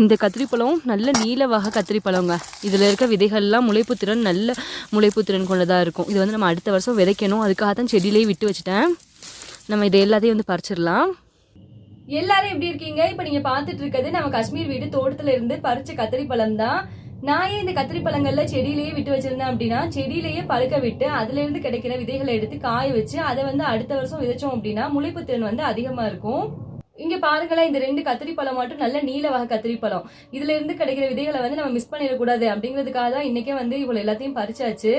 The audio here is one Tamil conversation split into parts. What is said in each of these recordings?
இந்த கத்திரிப்பழம் நல்ல நீல வகை கத்திரிப்பழங்க. இதில் இருக்க விதைகள்லாம் முளைப்பு திறன் நல்ல முளைப்பு திறன் கொண்டதாக இருக்கும். இது வந்து நம்ம அடுத்த வருஷம் விதைக்கணும். அதுக்காக தான் செடியிலேயே விட்டு வச்சுட்டேன். நம்ம இதை எல்லாத்தையும் வந்து பறிச்சிடலாம். எல்லாரும் எப்படி இருக்கீங்க? இப்போ நீங்கள் பார்த்துட்டு இருக்கிறது நம்ம காஷ்மீர் வீடு தோட்டத்தில் இருந்து பறிச்ச கத்திரி பழம் தான். நான் ஏன் இந்த கத்திரி பழங்கள்ல செடியிலேயே விட்டு வச்சிருந்தேன் அப்படின்னா செடியிலேயே பழுக்க விட்டு அதுல இருந்து கிடைக்கிற விதைகளை எடுத்து காய வச்சு அதை வந்து அடுத்த வருஷம் விதைச்சோம் அப்படின்னா முளைப்பு திறன் வந்து அதிகமா இருக்கும். இங்க பாருங்களேன் இந்த ரெண்டு கத்திரி பழம் மட்டும் நல்ல நீல வகை கத்திரி பழம் இதுல இருந்து கிடைக்கிற விதைகளை வந்து நம்ம மிஸ் பண்ணிடக்கூடாது அப்படிங்கிறதுக்காக தான் இன்னைக்கே வந்து இவ்வளவு எல்லாத்தையும் பறிச்சாச்சு.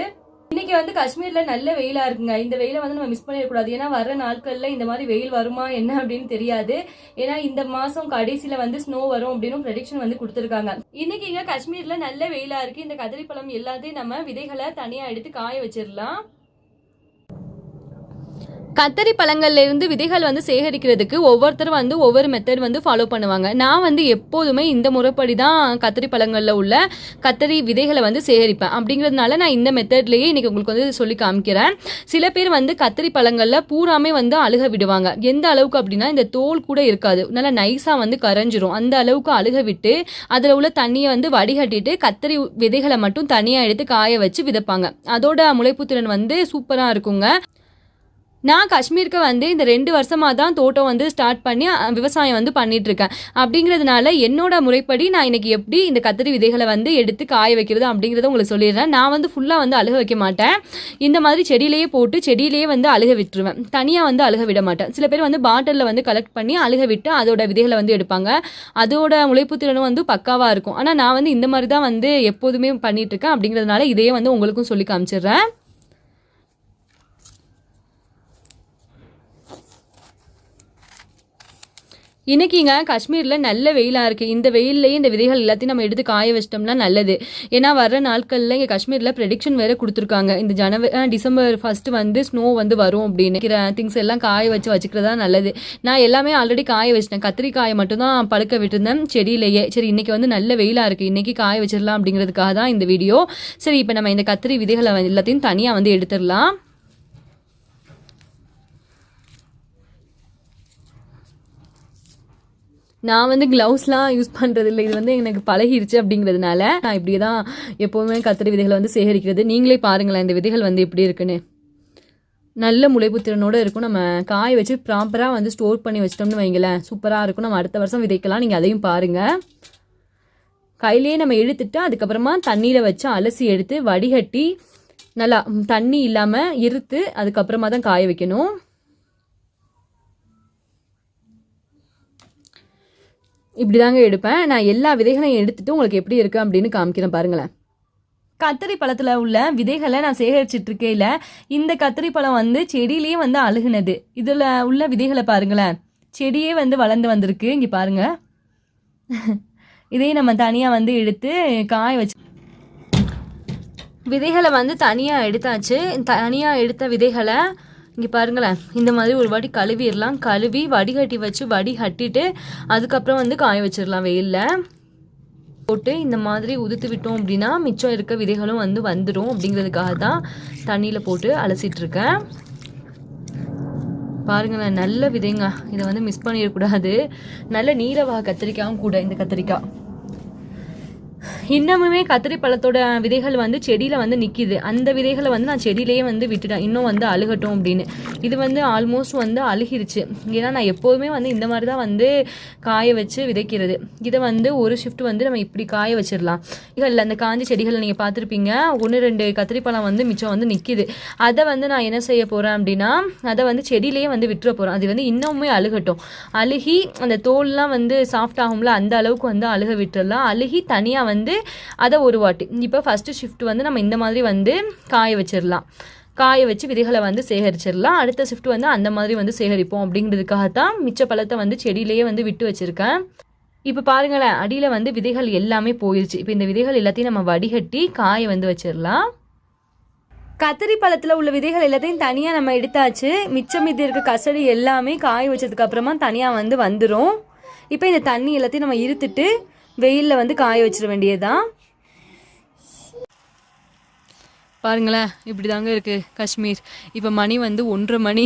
இன்னைக்கு வந்து காஷ்மீர்ல நல்ல வெயிலா இருக்குங்க. இந்த வெயிலை வந்து நம்ம மிஸ் பண்ணிடக்கூடாது. ஏன்னா வர நாட்கள்ல இந்த மாதிரி வெயில் வருமா என்ன அப்படின்னு தெரியாது. ஏன்னா இந்த மாசம் கடைசியில வந்து ஸ்னோ வரும் அப்படின்னு ப்ரெடிக்ஷன் வந்து கொடுத்துருக்காங்க. இன்னைக்கு இங்க காஷ்மீர்ல நல்ல வெயிலா இருக்கு. இந்த கத்திரி பழம் எல்லாத்தையும் நம்ம விதைகளை தனியா எடுத்து காய வச்சிடலாம். கத்தரி பழங்கள்லேருந்து விதைகள் வந்து சேகரிக்கிறதுக்கு ஒவ்வொருத்தரும் வந்து ஒவ்வொரு மெத்தட் வந்து ஃபாலோ பண்ணுவாங்க. நான் வந்து எப்போதுமே இந்த முறைப்படி தான் கத்தரி பழங்களில் உள்ள கத்தரி விதைகளை வந்து சேகரிப்பேன். அப்படிங்கிறதுனால நான் இந்த மெத்தட்லேயே இன்னைக்கு உங்களுக்கு வந்து சொல்லி காமிக்கிறேன். சில பேர் வந்து கத்தரி பழங்களில் பூராமே வந்து அழுக விடுவாங்க. எந்த அளவுக்கு அப்படின்னா இந்த தோல் கூட இருக்காது. நல்லா நைஸாக வந்து கரைஞ்சிரும். அந்த அளவுக்கு அழுக விட்டு அதில் உள்ள தண்ணியை வந்து வடிகட்டிட்டு கத்தரி விதைகளை மட்டும் தனியாக எடுத்து காய வச்சு விதைப்பாங்க. அதோட முளைப்பு திறன் வந்து சூப்பராக இருக்குங்க. நான் காஷ்மீருக்கு வந்து இந்த ரெண்டு வருஷமாக தான் தோட்டம் வந்து ஸ்டார்ட் பண்ணி விவசாயம் வந்து பண்ணிகிட்ருக்கேன் அப்படிங்கிறதுனால என்னோட முறைப்படி நான் இன்னைக்கு எப்படி இந்த கத்திரி விதைகளை வந்து எடுத்து காய வைக்கிறது அப்படிங்கிறத உங்களுக்கு சொல்லிடுறேன். நான் வந்து ஃபுல்லாக வந்து அழுக வைக்க மாட்டேன். இந்த மாதிரி செடியிலேயே போட்டு செடியிலேயே வந்து அழுக விட்டுருவேன். தனியாக வந்து அழுக விட மாட்டேன். சில பேர் வந்து பாட்டிலில் வந்து கலெக்ட் பண்ணி அழுக விட்டு அதோட விதைகளை வந்து எடுப்பாங்க. அதோட முளைப்பு திறனும் வந்து பக்காவாக இருக்கும். ஆனால் நான் வந்து இந்த மாதிரி தான் வந்து எப்போதுமே பண்ணிகிட்ருக்கேன் அப்படிங்கிறதுனால இதையே வந்து உங்களுக்கும் சொல்லி காமிச்சிடுறேன். இன்றைக்கிங்க காஷ்மீரில் நல்ல வெயிலாக இருக்குது இந்த வெயில்லையே இந்த விதைகள் எல்லாத்தையும் நம்ம எடுத்து காய வச்சிட்டோம்னா நல்லது. ஏன்னா வர நாட்களில் இங்கே காஷ்மீரில் ப்ரெடிக்ஷன் வேறு கொடுத்துருக்காங்க. இந்த ஜனவரி டிசம்பர் ஃபஸ்ட்டு வந்து ஸ்னோ வந்து வரும் அப்படின்னு. திங்ஸ் எல்லாம் காய வச்சு வச்சுக்கிறதா நல்லது. நான் எல்லாமே ஆல்ரெடி காய வச்சிட்டேன். கத்திரிக்காயை மட்டும்தான் பழுக்க விட்டுருந்தேன். செடியிலேயே. சரி இன்றைக்கி வந்து நல்ல வெயிலாக இருக்குது இன்றைக்கி காய வச்சிடலாம் அப்படிங்கிறதுக்காக தான் இந்த வீடியோ சரி இப்போ நம்ம இந்த கத்திரி விதைகளை எல்லாத்தையும் தனியாக வந்து எடுத்துடலாம். நான் வந்து க்ளவுஸ்லாம் யூஸ் பண்ணுறது இல்லை இது வந்து எனக்கு பழகிருச்சு அப்படிங்கிறதுனால நான் இப்படி தான் எப்போவுமே கத்திரி விதைகளை வந்து சேகரிக்கிறது. நீங்களே பாருங்களேன் இந்த விதைகள் வந்து எப்படி இருக்குன்னு. நல்ல முளைப்பு திறனோடு இருக்கும். நம்ம காய வச்சு ப்ராப்பராக வந்து ஸ்டோர் பண்ணி வச்சிட்டோம்னு வைங்களேன். சூப்பராக இருக்கும். நம்ம அடுத்த வருஷம் விதைக்கலாம். நீங்கள் அதையும் பாருங்கள் கையிலேயே நம்ம எடுத்துட்டு அதுக்கப்புறமா தண்ணியில் வச்சு அலசி எடுத்து வடிகட்டி நல்லா தண்ணி இல்லாமல் இருத்து அதுக்கப்புறமா தான் காய வைக்கணும். இப்படி தாங்க எடுப்பேன். நான் எல்லா விதைகளையும் எடுத்துட்டு உங்களுக்கு எப்படி இருக்கு அப்படின்னு காமிக்கிறேன் பாருங்களேன். கத்திரி பழத்தில் உள்ள விதைகளை நான் சேகரிச்சிட்டு இருக்கையில் இந்த கத்திரி பழம் வந்து செடியிலேயே வந்து அழுகுனது. இதில் உள்ள விதைகளை பாருங்களேன். செடியே வந்து வளர்ந்து வந்திருக்கு. இங்கே பாருங்க. இதையும் நம்ம தனியாக வந்து எடுத்து காய வச்சு விதைகளை வந்து தனியாக எடுத்தாச்சு. தனியாக எடுத்த விதைகளை இங்கே பாருங்களேன் இந்த மாதிரி ஒரு வாட்டி கழுவிடலாம். கழுவி வடிகட்டி வச்சு வடிகட்டிட்டு அதுக்கப்புறம் வந்து காய வச்சிடலாம் வெயிலில். போட்டு இந்த மாதிரி உதுத்து விட்டோம் அப்படின்னா மிச்சம் இருக்க விதைகளும் வந்து வந்துடும் அப்படிங்கிறதுக்காக தான் தண்ணியில் போட்டு அலசிட்ருக்கேன் பாருங்களேன் நல்ல விதைங்க. இதை வந்து மிஸ் பண்ணிடக்கூடாது. நல்ல நீரவாக கத்திரிக்காயும் கூட இந்த கத்திரிக்காய். இன்னமுமே கத்திரி பழத்தோட விதைகள் வந்து செடியில் வந்து நிற்கிது அந்த விதைகளை வந்து நான் செடியிலேயே வந்து விட்டுட்டேன். இன்னும் வந்து அழுகட்டும் அப்படின்னு. இது வந்து ஆல்மோஸ்ட் வந்து அழுகிருச்சு. ஏன்னா நான் எப்போதுமே வந்து இந்த மாதிரி தான் வந்து காய வச்சு விதைக்கிறது. இதை வந்து ஒரு ஷிஃப்ட் வந்து நம்ம இப்படி காய வச்சிடலாம். இல்லை அந்த காஞ்சி செடிகளை நீங்கள் பார்த்துருப்பீங்க. ஒன்று ரெண்டு கத்திரி பழம் வந்து மிச்சம் வந்து நிற்கிது அதை வந்து நான் என்ன செய்ய போகிறேன் அப்படின்னா அதை வந்து செடியிலேயே வந்து விட்டுற போகிறேன் அது வந்து இன்னமுமே அழுகட்டும். அழுகி அந்த தோல்லாம் வந்து சாஃப்ட் ஆகும்ல அந்த அளவுக்கு வந்து அழுக விட்டுறலாம். அழுகி தனியாக வந்து அதை ஒரு வாட்டி. இப்போ ஃபஸ்ட்டு ஷிஃப்ட் வந்து நம்ம இந்த மாதிரி வந்து காய வச்சிடலாம் காய வச்சு விதைகளை வந்து சேகரிச்சிடலாம் அடுத்த ஷிஃப்ட் வந்து அந்த மாதிரி வந்து சேகரிப்போம் அப்படிங்கிறதுக்காக தான் மிச்ச பழத்தை வந்து செடியிலேயே வந்து விட்டு வச்சுருக்கேன். இப்போ பாருங்களேன் அடியில் வந்து விதைகள் எல்லாமே போயிடுச்சு இப்போ இந்த விதைகள் எல்லாத்தையும் நம்ம வடிகட்டி காய வந்து வச்சிடலாம் கத்திரி பழத்தில் உள்ள விதைகள் எல்லாத்தையும் தனியாக நம்ம எடுத்தாச்சு. மிச்சம் மீதி இருக்க கசடி எல்லாமே காய வச்சதுக்கப்புறமா தனியாக வந்து வந்துடும் இப்போ இந்த தண்ணி எல்லாத்தையும் நம்ம இருத்துட்டு வெயிலில் வந்து காய வச்சிட வேண்டியதுதான். பாருங்களேன் இப்படி தாங்க இருக்குது காஷ்மீர். இப்போ மணி வந்து ஒன்றரை மணி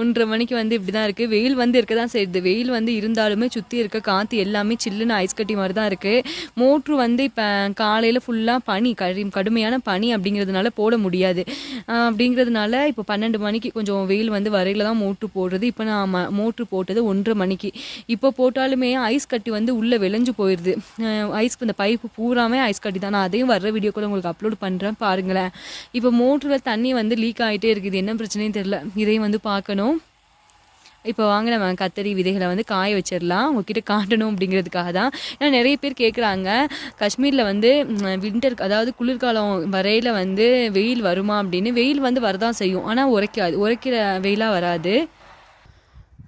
ஒன்றரை மணிக்கு வந்து இப்படி தான் இருக்குது வெயில் வந்து இருக்க தான் செய்யுது. வெயில் வந்து இருந்தாலுமே சுற்றி இருக்க காற்று எல்லாமே சில்லுன்னு ஐஸ் கட்டி மாதிரி தான் இருக்குது மோட்ரு வந்து இப்போ காலையில் ஃபுல்லாக பனி கடி கடுமையான பனி அப்படிங்கிறதுனால போட முடியாது. அப்படிங்கிறதுனால இப்போ பன்னெண்டு மணிக்கு கொஞ்சம் வெயில் வந்து வரையில் தான் மோட்ரு போடுறது. இப்போ நான் ம மோட்ரு போட்டது ஒன்றரை மணிக்கு. இப்போ போட்டாலுமே ஐஸ் கட்டி வந்து உள்ளே விளைஞ்சு போயிடுது ஐஸ் இந்த பைப்பு பூராமே ஐஸ் கட்டி தான். நான் அதையும் வர்ற வீடியோக்குள்ளே உங்களுக்கு அப்லோட் பண்ணுறேன் பாருங்களேன். இப்போ மோட்டரில் தண்ணி வந்து லீக் ஆகிட்டே இருக்குது. என்ன பிரச்சனையும் தெரில இதையும் வந்து பார்க்கணும். இப்போ வாங்க நம்ம கத்தரி விதைகளை வந்து காய வச்சிடலாம். உங்ககிட்ட காட்டணும் அப்படிங்கிறதுக்காக தான். ஏன்னா நிறைய பேர் கேட்குறாங்க காஷ்மீரில் வந்து வின்டர் அதாவது குளிர்காலம் வரையில் வந்து வெயில் வருமா அப்படின்னு. வெயில் வந்து வரதான் செய்யும். ஆனால் உரைக்காது. உரைக்கிற வெயிலாக வராது.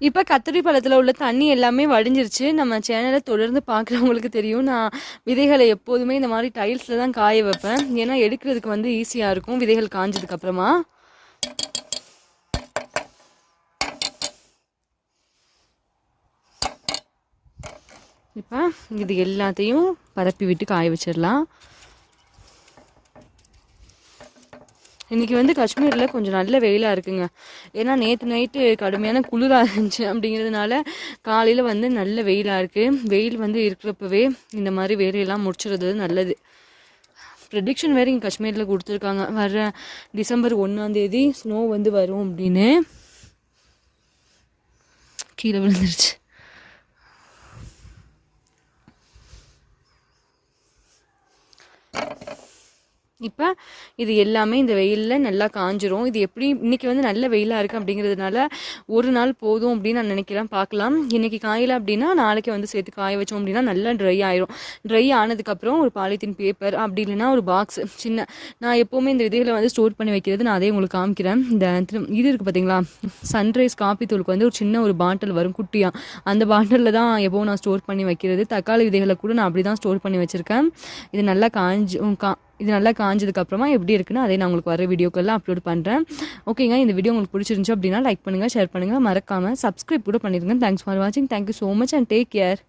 இப்போ கத்திரி பழத்தில் உள்ள தண்ணி எல்லாமே வடிஞ்சிருச்சு. நம்ம சேனலை தொடர்ந்து பார்க்குறவங்களுக்கு தெரியும். நான் விதைகளை எப்போதுமே இந்த மாதிரி டைல்ஸில் தான் காய வைப்பேன். ஏன்னா எடுக்கிறதுக்கு வந்து ஈஸியாக இருக்கும். விதைகள் காஞ்சதுக்கப்புறமா இப்போ இது எல்லாத்தையும் பரப்பி விட்டு காய வச்சிடலாம். இன்றைக்கி வந்து காஷ்மீரில் கொஞ்சம் நல்ல வெயிலாக இருக்குங்க. ஏன்னா நேற்று நைட்டு கடுமையான குளிராக இருந்துச்சு அப்படிங்கிறதுனால காலையில் வந்து நல்ல வெயிலாக இருக்குது வெயில் வந்து இருக்கிறப்பவே இந்த மாதிரி வேலையெல்லாம் முடிச்சுறது நல்லது. ப்ரெடிக்ஷன் வேறு இங்கே காஷ்மீரில் கொடுத்துருக்காங்க. வர்ற டிசம்பர் ஒன்றாந்தேதி ஸ்னோ வந்து வரும் அப்படின்னு. கீழே விழுந்துருச்சு. இப்போ இது எல்லாமே இந்த வெயிலில் நல்லா காஞ்சிரும். இது எப்படி இன்றைக்கி வந்து நல்ல வெயிலாக இருக்குது அப்படிங்கிறதுனால ஒரு நாள் போதும் அப்படின்னு நான் நினைக்கிறேன். பார்க்கலாம். இன்றைக்கி காயல அப்படின்னா நாளைக்கு வந்து சேர்த்து காய வச்சோம் அப்படின்னா நல்லா ட்ரை ஆயிரும். ட்ரை ஆனதுக்கப்புறம் ஒரு பாலித்தீன் பேப்பர் அப்படி இல்லைன்னா ஒரு பாக்ஸ் சின்ன நான் எப்போவுமே இந்த விதைகளை வந்து ஸ்டோர் பண்ணி வைக்கிறது நான் அதே உங்களுக்கு காமிக்கிறேன். இந்த திரு- இது இருக்குது பார்த்தீங்களா சன்ரைஸ் காப்பி தூளுக்கு வந்து ஒரு சின்ன ஒரு பாட்டில் வரும் குட்டியாக அந்த பாட்டிலில் தான் எப்போவும் நான் ஸ்டோர் பண்ணி வைக்கிறது. தக்காளி விதைகளை கூட நான் அப்படி தான் ஸ்டோர் பண்ணி வச்சுருக்கேன். இது நல்லா காஞ்சி கா இது நல்லா காஞ்சதுக்கப்புறமா எப்படி இருக்குன்னு அதே நான் உங்களுக்கு வர வீடியோக்கெல்லாம் அப்லோட் பண்ணுறேன் ஓகேங்க இந்த வீடியோ உங்களுக்கு பிடிச்சிருந்துச்சு அப்படின்னா லைக் பண்ணுங்கள் ஷேர் பண்ணுங்கள் மறக்காமல் சப்ஸ்கிரைப் கூட பண்ணிடுங்க தேங்க்ஸ் ஃபார் வாட்சிங் thank you so much and take care